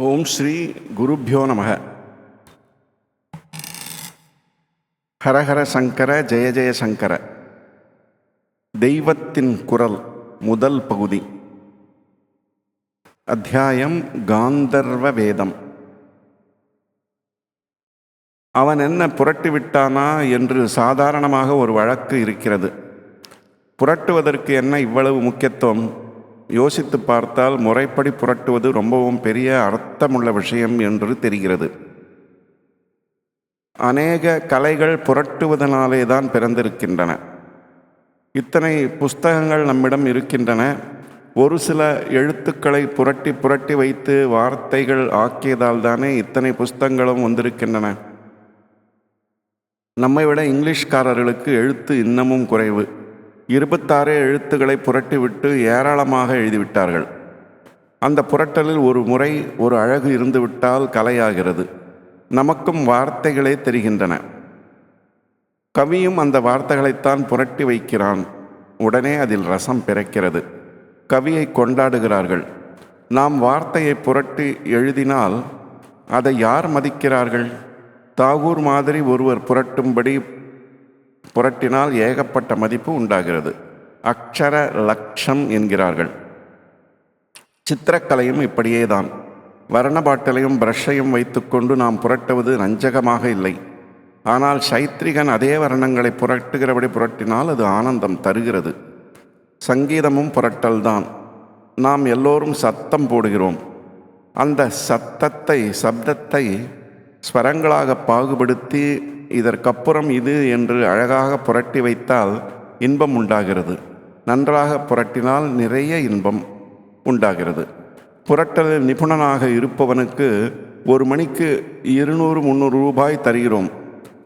ஓம் ஸ்ரீ குருப்பியோ நமக. ஹரஹர சங்கர ஜெய ஜெய சங்கர. தெய்வத்தின் குரல் முதல் பகுதி. அத்தியாயம் காந்தர்வ வேதம். அவன் என்ன புரட்டி விட்டானா என்று சாதாரணமாக ஒரு வழக்கு இருக்கிறது. புரட்டுவதற்கு என்ன இவ்வளவு முக்கியத்துவம்? யோசித்து பார்த்தால் முறைப்படி புரட்டுவது ரொம்பவும் பெரிய அர்த்தமுள்ள விஷயம் என்று தெரிகிறது. அநேக கலைகள் புரட்டுவதனாலே தான் பிறந்திருக்கின்றன. இத்தனை புஸ்தகங்கள் நம்மிடம் இருக்கின்றன. ஒரு சில எழுத்துக்களை புரட்டி புரட்டி வைத்து வார்த்தைகள் ஆக்கியதால் தானே இத்தனை புஸ்தகங்களும் வந்திருக்கின்றன. நம்மை விட இங்கிலீஷ்காரர்களுக்கு எழுத்து இன்னமும் குறைவு. இருபத்தாறு எழுத்துக்களை புரட்டிவிட்டு ஏராளமாக எழுதிவிட்டார்கள். அந்த புரட்டலில் ஒரு முறை ஒரு அழகு இருந்துவிட்டால் கலையாகிறது. நமக்கும் வார்த்தைகளே தெரிகின்றன. கவியும் அந்த வார்த்தைகளைத்தான் புரட்டி வைக்கிறான். உடனே அதில் ரசம் பிறக்கிறது. கவியை கொண்டாடுகிறார்கள். நாம் வார்த்தையை புரட்டி எழுதினால் அதை யார் மதிக்கிறார்கள்? தாகூர் மாதிரி ஒருவர் புரட்டும்படி புரட்டினால் ஏகப்பட்ட மதிப்பு உண்டாகிறது. அக்ஷர லக்ஷம் என்கிறார்கள். சித்திரக்கலையும் இப்படியே தான். வர்ண பாட்டிலையும் வைத்துக்கொண்டு நாம் புரட்டுவது நஞ்சகமாக இல்லை. ஆனால் சைத்ரிகன் அதே வர்ணங்களை புரட்டுகிறபடி புரட்டினால் அது ஆனந்தம் தருகிறது. சங்கீதமும் புரட்டல்தான் நாம் எல்லோரும் சத்தம் போடுகிறோம். அந்த சத்தத்தை சப்தத்தை ஸ்வரங்களாக பாகுபடுத்தி இதற்கப்புறம் இது என்று அழகாக புரட்டி வைத்தால் இன்பம் உண்டாகிறது. நன்றாக புரட்டினால் நிறைய இன்பம் உண்டாகிறது. புரட்டலில் நிபுணனாக இருப்பவனுக்கு ஒரு மணிக்கு இருநூறு முந்நூறு ரூபாய் தருகிறோம்.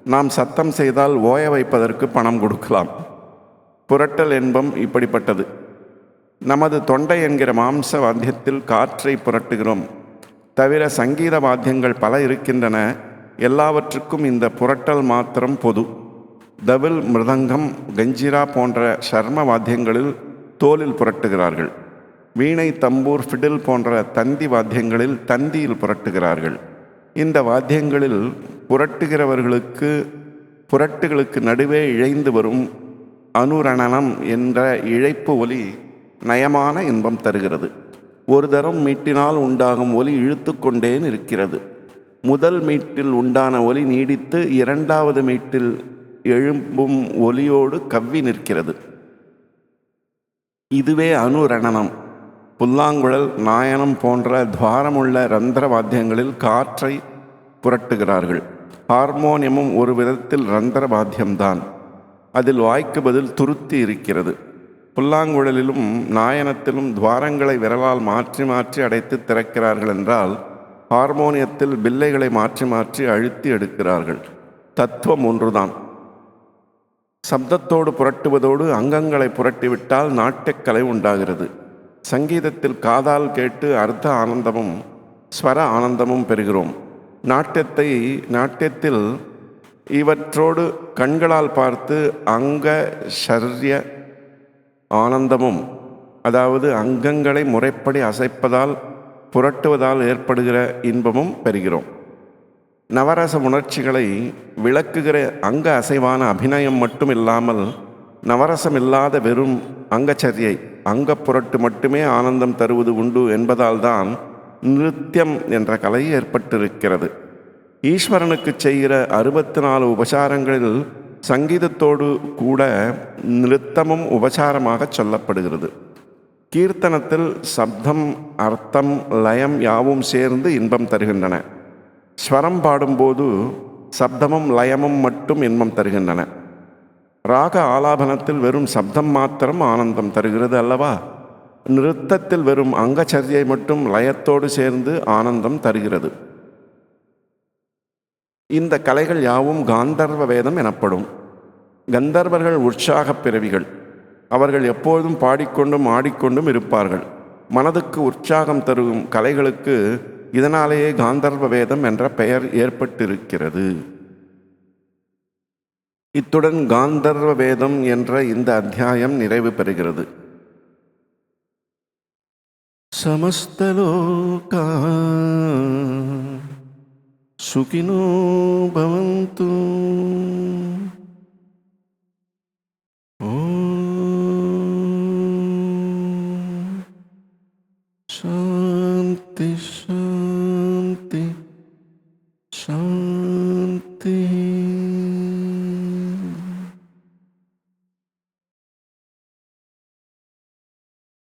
நாம் சத்தம் செய்தால் ஓய வைப்பதற்கு பணம் கொடுக்கலாம். புரட்டல் என்பம் இப்படிப்பட்டது. நமது தொண்டை என்கிற மாம்ச வாத்தியத்தில் காற்றை புரட்டுகிறோம். தவிர சங்கீத வாத்தியங்கள் பல இருக்கின்றன. எல்லாவற்றுக்கும் இந்த புரட்டல் மாத்திரம் பொது. தவில் மிருதங்கம் கஞ்சிரா போன்ற சர்ம வாத்தியங்களில் தோலில் புரட்டுகிறார்கள். வீணை தம்பூர் ஃபிடில் போன்ற தந்தி வாத்தியங்களில் தந்தியில் புரட்டுகிறார்கள். இந்த வாத்தியங்களில் புரட்டுகிறவர்களுக்கு புரட்டுகளுக்கு நடுவே இழைந்து வரும் அனுரணனம் என்ற இழைப்பு ஒலி நயமான இன்பம் தருகிறது. ஒரு தரம் மீட்டினால் உண்டாகும் ஒலி இழுத்து கொண்டேன் இருக்கிறது முதல் மீட்டில் உண்டான ஒலி நீடித்து இரண்டாவது மீட்டில் எழும்பும் ஒலியோடு கவ்வி நிற்கிறது. இதுவே அனுரணனம் புல்லாங்குழல் நாயனம் போன்ற துவாரமுள்ள ரந்திர வாத்தியங்களில் காற்றை புரட்டுகிறார்கள். ஹார்மோனியமும் ஒரு விதத்தில் ரந்திர வாத்தியம்தான். அதில் வாய்க்கு பதில் துருத்தி இருக்கிறது. புல்லாங்குழலிலும் நாயனத்திலும் துவாரங்களை விரலால் மாற்றி மாற்றி அடைத்து திறக்கிறார்கள் என்றால் ஹார்மோனியத்தில் பில்லைகளை மாற்றி மாற்றி அழுத்தி எடுக்கிறார்கள். தத்துவம் ஒன்றுதான். சப்தத்தோடு புரட்டுவதோடு அங்கங்களை புரட்டிவிட்டால் நாட்டியக்கலை உண்டாகிறது. சங்கீதத்தில் காதால் கேட்டு அர்த்த ஆனந்தமும் ஸ்வர ஆனந்தமும் பெறுகிறோம். நாட்டியத்தை நாட்டியத்தில் இவற்றோடு கண்களால் பார்த்து அங்க ஷர்ய ஆனந்தமும் அதாவது அங்கங்களை முறைப்படி அசைப்பதால் புரட்டுவதால் ஏற்படுகிற இன்பமும் பெறுகிறோம். நவரச உணர்ச்சிகளை விளக்குகிற அங்க அசைவான அபிநயம் மட்டும் இல்லாமல் நவரசம் இல்லாத வெறும் அங்கச்சரியை அங்க புரட்டு மட்டுமே ஆனந்தம் தருவது உண்டு என்பதால்தான் நிருத்தியம் என்ற கலை ஏற்பட்டிருக்கிறது. ஈஸ்வரனுக்கு செய்கிற அறுபத்தி நாலு உபசாரங்களில் சங்கீதத்தோடு கூட நிறுத்தமும் உபசாரமாக சொல்லப்படுகிறது. கீர்த்தனத்தில் சப்தம் அர்த்தம் லயம் யாவும் சேர்ந்து இன்பம் தருகின்றன. ஸ்வரம் பாடும்போது சப்தமும் லயமும் மட்டும் இன்பம் தருகின்றன. ராக ஆலாபனத்தில் வெறும் சப்தம் மாத்திரம் ஆனந்தம் தருகிறது அல்லவா? நிறுத்தத்தில் வெறும் அங்கச்சரியை மட்டும் லயத்தோடு சேர்ந்து ஆனந்தம் தருகிறது. இந்த கலைகள் யாவும் காந்தர்வ வேதம் எனப்படும். கந்தர்வர்கள் உற்சாகப் பிறவிகள். அவர்கள் எப்பொழுதும் பாடிக்கொண்டும் ஆடிக்கொண்டும் இருப்பார்கள் மனதுக்கு உற்சாகம் தரும் கலைகளுக்கு இதனாலேயே காந்தர்வ வேதம் என்ற பெயர் ஏற்பட்டிருக்கிறது இத்துடன் காந்தர்வ வேதம் என்ற இந்த அத்தியாயம் நிறைவு பெறுகிறது समस्तलोका सुखिनो भवन्तु Oh.